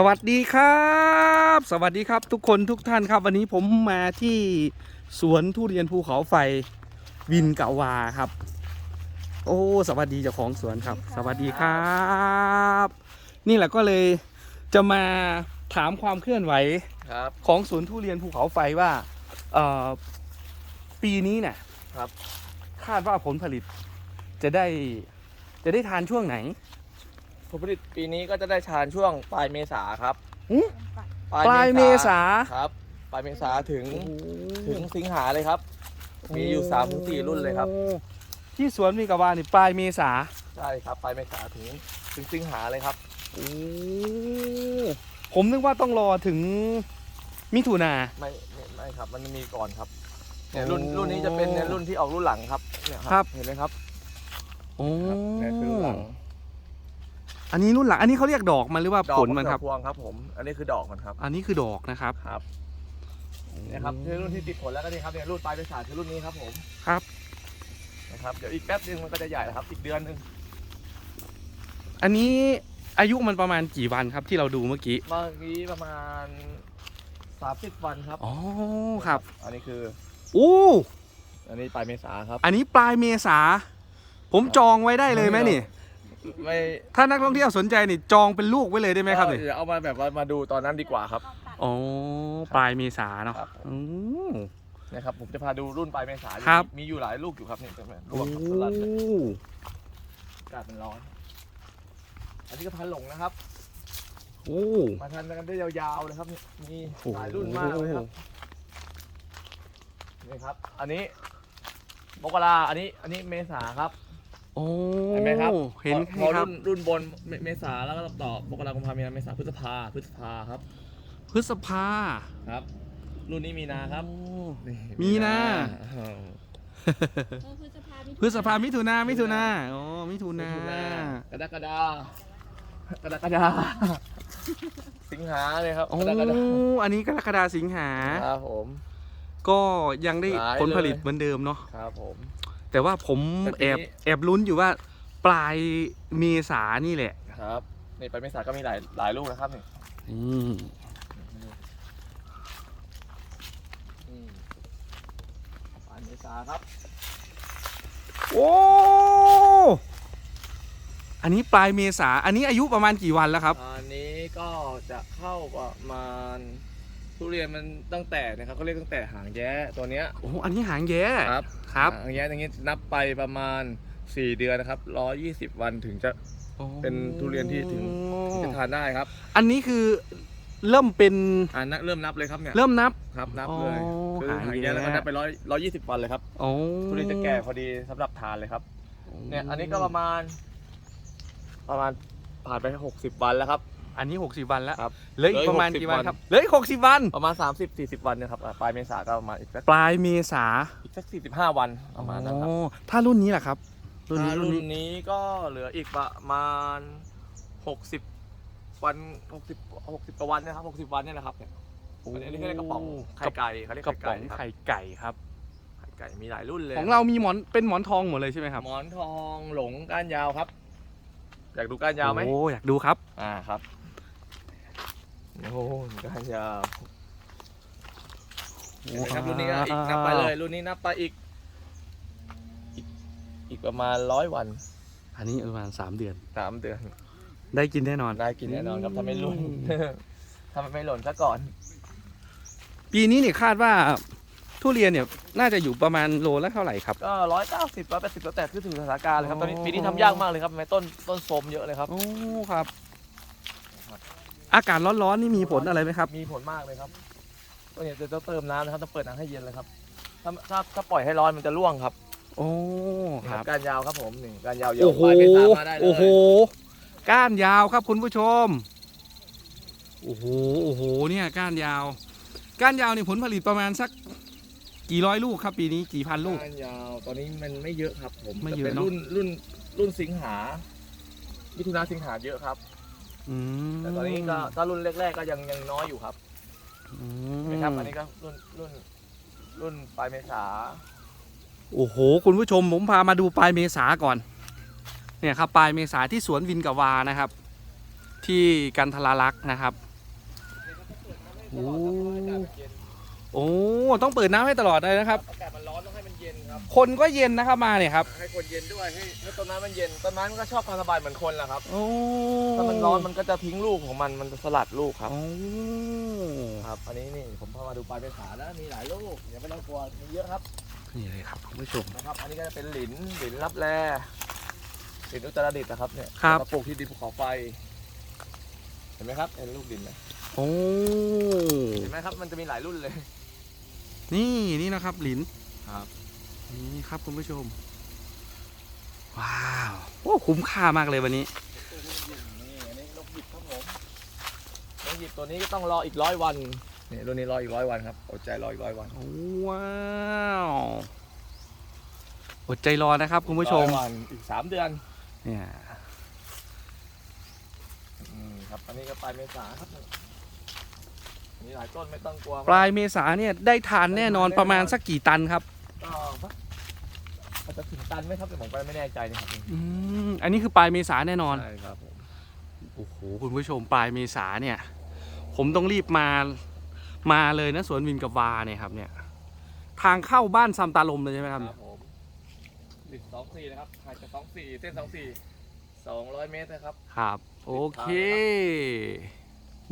สวัสดีครับ สวัสดีครับทุกคนทุกท่านครับ วันนี้ผมมาที่สวนทุเรียนภูเขาไฟวินเกาวาครับ โอ้ สวัสดีเจ้าของสวนครับ สวัสดีครับ นี่แหละก็เลยจะมาถามความเคลื่อนไหวครับ ของสวนทุเรียนภูเขาไฟว่าเอ่อปีนี้เนี่ยครับ คาดว่าผลผลิตจะได้จะได้ทานช่วงไหนผ ลผลิตปีนี้ก็จะได้ชานช่วงปลายเมษาครับหือปลายเมษา ครับ ปลายเมษาถึงถึงสิงหาเลยครับ มีอยู่3าถึงสรุ่นเลยครับ โอ้ที่สวนมีกาวานี่ปลายเมษาใช่ครับปลายเมษาถึงถึงสิงหาเลยครับ โอ้ผมนึกว่าต้องรอถึงมิถุนา ไม่ไม่ไม่ครับ มันมีก่อนครับเนี่ยรุ่นโอ้รุ่นนี้จะเป็นเนี่ยรุ่นที่ออกรุ่นหลังครับเนี่ยครับ เห็นไหมครับโอ้ครับเนี่ยคือรุ่นหลัง อันนี้รุ่นหลังอันนี้เขาเรียกดอกมันหรือว่าดอกผลมันครับดอกพวงครับผม อันนี้คือดอกมันครับ อันนี้คือดอกนะครับ ครับเนี่ยครับคือรุ่นที่ติดผลแล้วก็นี่ครับเนี่ยรุ่นปลายเมษาคือรุ่นนี้ครับผมครับ นะครับ เดี๋ยวอีกแป๊บนึงมันก็จะใหญ่แล้วครับ อีกเดือนหนึงอันนี้อายุมันประมาณกี่วันครับที่เราดูเมื่อกี้ เมื่อกี้ประมาณ30วันครับ อ๋อครับ อันนี้คือโอ้อันนี้ปลายเมษาครับ อันนี้ปลายเมษา ผมจองไว้ได้เลยไหมนี่ ไม่ถ้านักท่องเที่ยวสนใจนี่จองเป็นลูกไว้เลยได้ไหมครับนี่เดี๋ยวเอามาแบบว่ามาดูตอนนั้นดีกว่าครับ อ๋อปลายเมษาเนาะครับ อืม นะครับ ผมจะพาดูรุ่นปลายเมษาครับ มีอยู่หลายลูกอยู่ครับนี่เป็นรโอ้วมสลัดเลยอากาศมันร้อน อันนี้ก็พันหลงนะครับ โอ้ มาทานกันได้ยาวๆเลยครับนี่มีโอ้โหหลายรุ่นมากเลยครับนี่ครับ อันนี้มกราอันนี้ อันนี้เมษาครับ โอ้เห็นไหมครับเห็นพอครัรุ่บนรุ่นบนเมเมษาแล้วก็ต่อมกราคมพามีนาเมษาพฤษภาพฤษภาครับพฤษภาครับ รุ่นนี้มีนาครับโอ้ นี่มีนาอ้าวเออพฤษภาพฤษภามิถุนามิถุนาอ๋อมิถุนามิถุนากรกฎากรกฎาสิงหาเลยครับโอ้กรกฎาอันนี้กรกฎาสิงหา ครับผม ก็ยังได้หลายผลผลิตเลยเหมือนเดิมเนาะ ครับผม แต่ว่าผมแต่ปีแอบนี้แอบลุ้นอยู่ว่าปลายเมษานี่แหละครับนี่ไปเมษาก็มีหลายหลายลูกนะครับนี่อืมอืมปลายเมษาครับโอ้อันนี้ปลายเมษา อันนี้อายุประมาณกี่วันแล้วครับ อันนี้ก็จะเข้าประมาณ ทุเรียนมันตั้งแต่นะครับเขาเรียกตั้งแต่หางแย้ตัวเนี้ยโอ้อันนี้หางแย่ครับครับหางแย้อย่างนี้นับไปประมาณ 4 เดือนนะครับ120วันถึงจะเป็นทุเรียนที่ถึงถึงจะทานได้ครับอันนี้คือเริ่มเป็นอ่านับเริ่มนับเลยครับเนี่ยเริ่มนับ ครับนับเลยอ๋อคือหางหางแย้ แย้แล้วก็นับไปร้อยร้อยยี่สิบวันเลยครับโอ้ทุเรียนจะแก่พอดีสำหรับทานเลยครับเนี่ยอันนี้ก็ประมาณ ประมาณผ่านไป60วันแล้วครับ อันนี้ 60 วันแล้วครับเหลืออีกประมาณเหลือกี่วัน60ครับเหลืออีก60 วัน ประมาณ 30 40 วันเนะครับอ่าปลายเมษาก็ประมาณอีกสักปลายเมษาอีกสัก45 วันประมาณนั้นครับโอ้ถ้ารุ่นนี้ล่ะครับ รุ่นนี้อ่ารุ่รุ่นนนี้นี้ก็เหลืออีกประมาณ 60 วัน60 60กว่าวันนะครับ60 วันเนี่ยนะครับเนี่ย อันนี้เขาเรียกกระป๋องไข่ไก่เขาเรียกกระไข่ป๋ไก่องครับไข่ไก่ครับ ไข่ไก่มีหลายรุ่นเลยของเรามีหมอนเป็นหมอนทองหมดเลยใช่ไหมครับหมอนทองหลงก้านยาวครับ อยากดูก้านยาวไหมโอ้อยากดูครับ อ่าครับ โอ้ก้านยาวเห็นไหมครับรุ่นนี้ก็อีกนับไปเลยรุ่นนี้นับไปอีก อีกอีกประมาณร้อยวันอันนี้ประมาณ3เดือน สามเดือน ได้กินแน่นอน ได้กินแน่นอนครับถ้าไม่หล่นอืมถ้ามันไม่หล่นซะก่อน ปีนี้เนี่ยคาดว่าทุเรียนเนี่ยน่าจะอยู่ประมาณโลละเท่าไหร่ครับ ก็ร้อยเก้าสิบร้อยแปดสิบแล้วแต่ขึ้นถึงสถานการณ์เลยครับตอนนี้อ๋อปีนี้ทำยากมากเลยครับทำไมต้นต้นโทรมเยอะเลยครับ โอ้ ครับ อากาศร้อนๆนี่มีผลอะไรไหมครับ มีผลมากเลยครับก็เนี่ยจะต้องเติมน้ำนะครับต้องเปิดน้ำให้เย็นเลยครับ ถ้าถ้าถ้าปล่อยให้ร้อนมันจะร่วงครับโอ้นี่คครัรับบการยาวครับผมหนึ่งการยาวเยอะโอ้โหปลายเมษามาได้เลยโอ้โห ก้านยาวครับคุณผู้ชม โอ้โห โอ้โห เนี่ยก้านยาว ก้านยาวเนี่ยผลผลิตประมาณสักกี่ร้อยลูกครับปีนี้กี่พันลูก การยาวตอนนี้มันไม่เยอะครับผมไม่เยอะแต่ป็นเนอะ รุ่นรุ่นรุ่นสิงหามิถุนาสิงหาเยอะครับ อืมแต่ตอนนี้ก็ถ้ารุ่นแรกๆก็ยังยังน้อยอยู่ครับอืมนะครับอันนี้ก็รุ่นรุ่นรุ่นปลายเมษาโอ้โห คุณผู้ชมผมพามาดูปลายเมษาก่อน เนี่ยครับปลายเมษาที่สวนวินกบวานะครับ ที่กันทราลักษณ์นะครับตลอดครับเพราะอากาศมันเย็นโอ้ต้องเปิดน้ำให้ตลอดเลยนะครับ อากาศมันร้อนต้องให้มันเย็นครับ คนก็เย็นนะครับมาเนี่ยครับให้คนเย็นด้วยให้ให้ต้นไม้มันเย็นต้นไม้มันก็ชอบความสบายเหมือนคนแหละครับโอ้ถ้ามันร้อนมันก็จะทิ้งลูกของมันมันจะสลัดลูกครับโอ้ครับ อันนี้นี่ผมพามาดูปลายเป็นขาแล้วมีหลายลูกอย่าไม่ต้องกลัวมีเยอะครับนี่เลยครับคุณผู้ชมนะครับ อันนี้ก็จะเป็นหลินหลินรับแลหลินอุตรดิตถ์นะครับเนี่ยครับมาปลูกที่ดินภูเขาไฟเห็นไหมครับเห็นลูกดินไหมโอ้เห็นไหมครับมันจะมีหลายรุ่นเลย นี่นี่นะครับหลินครับ นี่ครับคุณผู้ชม ว้าวโอ้คุ้มค่ามากเลยวันนี้นี่อันนี้นกหยิบครับผมนกหยิบตัวนี้ก็ต้องรออีกร้อยวันนี่รุ่นนี้รออีกร้อยวันครับอดใจรออีกร้อยวันว้าวอดใจรอนะครับ คุณผู้ชมร้อยวันอีกสามเดือนเนี่ยอืมครับอันนี้ก็ปลายเมษาครับมีหลายต้นไม่ต้องกลัวปลายเมษาเนี่ยได้ทานแน่นอนประมาณสักกี่ตันครับก็สัก อาจจะถึงตันไหมครับแต่ผมก็ไม่แน่ใจนะครับอืมอันนี้คือปลายเมษาแน่นอน ใช่ครับผมโอ้โหคุณผู้ชมปลายเมษาเนี่ย ผมต้องรีบมามาเลยนะสวนวินกับวาเนี่ยครับเนี่ย ทางเข้าบ้านซัมตาลมเลยใช่ไหมครับ ครับผมติดสองสี่นะครับห่างจากสองสี่เส้นสองสี่สองร้อยเมตรนะครับ ครับ โอเคติดทาง